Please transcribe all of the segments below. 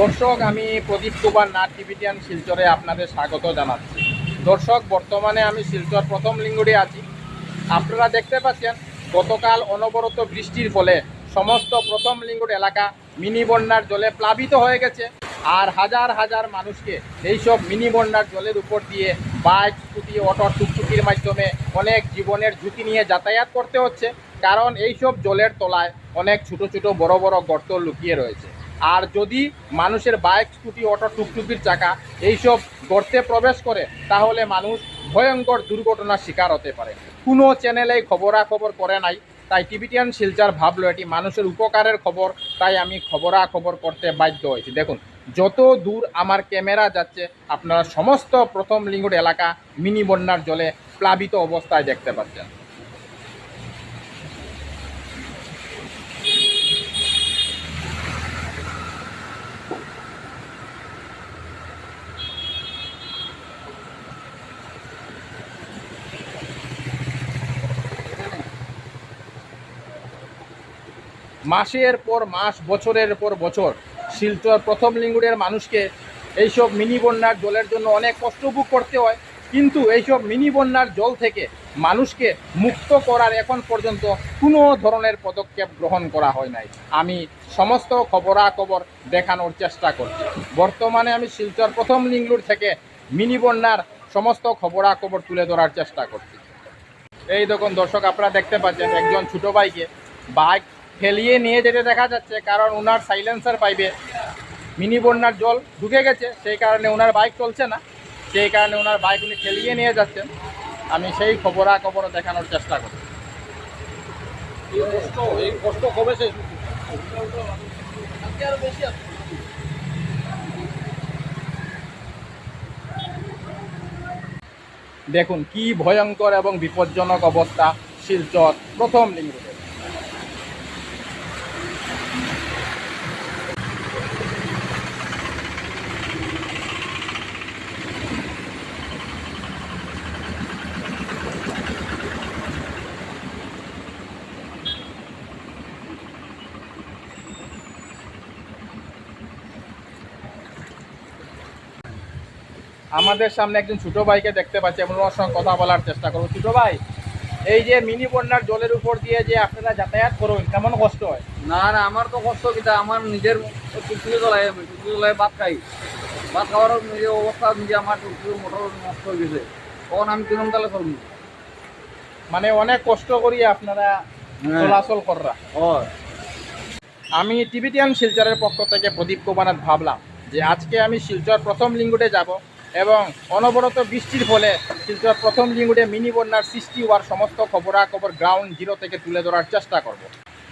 দর্শক, আমি প্রদীপ কুমার নাট টিভিটিয়ান শিলচরে আপনাদের স্বাগত জানাচ্ছি। দর্শক, বর্তমানে আমি শিলচর প্রথম লিঙ্গুড়ে আছি। আপনারা দেখতে পাচ্ছেন, গতকাল অনবরত বৃষ্টির ফলে সমস্ত প্রথম লিঙ্গুড় এলাকা মিনি বন্যার জলে প্লাবিত হয়ে গেছে। আর হাজার হাজার মানুষকে এইসব মিনি বন্যার জলের উপর দিয়ে বাইক, স্কুটি, অটো, টুকটুকির মাধ্যমে অনেক জীবনের ঝুঁকি নিয়ে যাতায়াত করতে হচ্ছে। কারণ এইসব জলের তলায় অনেক ছোট ছোট বড় বড় গর্ত লুকিয়ে রয়েছে। আর যদি মানুষের বাইক, স্কুটি, অটো, টুকটুকির চাকা এইসব গর্তে প্রবেশ করে, তাহলে মানুষ ভয়ঙ্কর দুর্ঘটনার শিকার হতে পারে। কোনো চ্যানেলে খবরাখবর করে নাই, তাই টিভিটিয়ান শিলচার ভাবলো এটি মানুষের উপকারের খবর, তাই আমি খবরাখবর করতে বাধ্য হয়েছি। দেখুন, যত দূর আমার ক্যামেরা যাচ্ছে, আপনারা সমস্ত প্রথম লিঙ্গুর এলাকা মিনি বন্যার জলে প্লাবিত অবস্থায় দেখতে পাচ্ছেন। মাসের পর মাস, বছরের পর বছর শিলচর প্রথম লিঙ্গুরের মানুষকে এইসব মিনি বন্যার জলের জন্য অনেক কষ্ট ভোগ করতে হয়। কিন্তু এইসব মিনি বন্যার জল থেকে মানুষকে মুক্ত করার এখন পর্যন্ত কোনো ধরনের পদক্ষেপ গ্রহণ করা হয় নাই। আমি সমস্ত খবরাখবর দেখানোর চেষ্টা করছি। বর্তমানে আমি শিলচর প্রথম লিঙ্গুর থেকে মিনি বন্যার সমস্ত খবরাখবর তুলে ধরার চেষ্টা করছি। এই দেখুন দর্শক, আপনারা দেখতে পাচ্ছেন একজন ছোটো ভাইকে বাইক ফেলিয়ে নিয়ে যেতে দেখা যাচ্ছে কারণ ওনার সাইলেন্সার পাইবে মিনি বন্যার জল ঢুকে গেছে সেই কারণে ওনার বাইক চলছে না সেই কারণে ওনার বাইক উনি ফেলিয়ে নিয়ে যাচ্ছেন। আমি সেই খবরাখবর দেখানোর চেষ্টা করি কষ্ট কবে শেষ? দেখুন কি ভয়ঙ্কর এবং বিপজ্জনক অবস্থা শিলচর প্রথম লিঙ্গ আমাদের সামনে একজন ছোট ভাইকে দেখতে পাচ্ছি এবং ওনার সঙ্গে কথা বলার চেষ্টা করব। ছোট ভাই এই যে মিনি বন্যার জলের উপর দিয়ে যে আপনারা যাতায়াত করুন কেমন কষ্ট হয়? না না আমার তো কষ্ট কিটা আমার নিজের টুকটুকি চলাই আমি টুকটুকি চলাই ভাত খাই। ভাত খাওয়ার নিজের অবস্থা নিজে আমার টুকটুকি মোটর নষ্ট হয়ে গেছে। তখন আমি কিরম তাহলে করব। মানে অনেক কষ্ট করি আপনারা চলাচল কররা। ও আমি টিভিটিয়ান শিলচরের পক্ষ থেকে প্রদীপ কুমার ভাবলাম যে আজকে আমি শিলচর প্রথম লিঙ্গুটে যাব। এবং অনবরত বৃষ্টির ফলে শিলচর প্রথম লিঙ্গুটে মিনি বন্যার সৃষ্টি হওয়ার সমস্ত খবরাখবর গ্রাউন্ড জিরো থেকে তুলে ধরার চেষ্টা করব।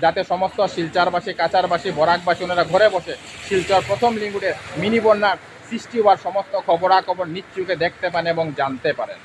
যাতে সমস্ত শিলচারবাসী কাচারবাসী বরাকবাসী ওনারা ঘরে বসে শিলচর প্রথম লিঙ্গুটে মিনি বন্যার সৃষ্টি হওয়ার সমস্ত খবরাখবর নিশ্চুকে দেখতে পান এবং জানতে পারেন।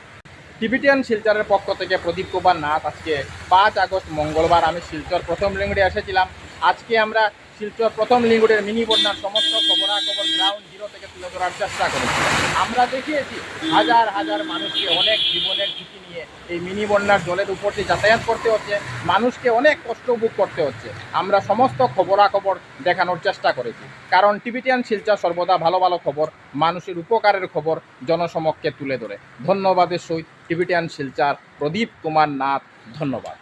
টিবিটিয়ান শিলচরের পক্ষ থেকে প্রদীপ কুমার নাথ, আজকে পাঁচ আগস্ট মঙ্গলবার আমি শিলচর প্রথম লিঙ্গুড়ে এসেছিলাম। আজকে আমরা শিলচর প্রথম লিঙ্গুড়ের মিনি বন্যার সমস্ত খবরাখবর গ্রাউন্ড জিরো থেকে তুলে ধরার চেষ্টা করেছি। আমরা দেখিয়েছি হাজার হাজার মানুষকে অনেক জীবনের ঝুঁকি নিয়ে এই মিনি বন্যার জলের উপর দিয়ে যাতায়াত করতে হচ্ছে, মানুষকে অনেক কষ্ট ভোগ করতে হচ্ছে। আমরা সমস্ত খবরাখবর দেখানোর চেষ্টা করেছি। কারণ টিভিটিয়ান শিলচর সর্বদা ভালো ভালো খবর, মানুষের উপকারের খবর জনসমক্ষে তুলে ধরে। ধন্যবাদের সহিত টিভিটিয়ান শিলচার, প্রদীপ কুমার নাথ, ধন্যবাদ।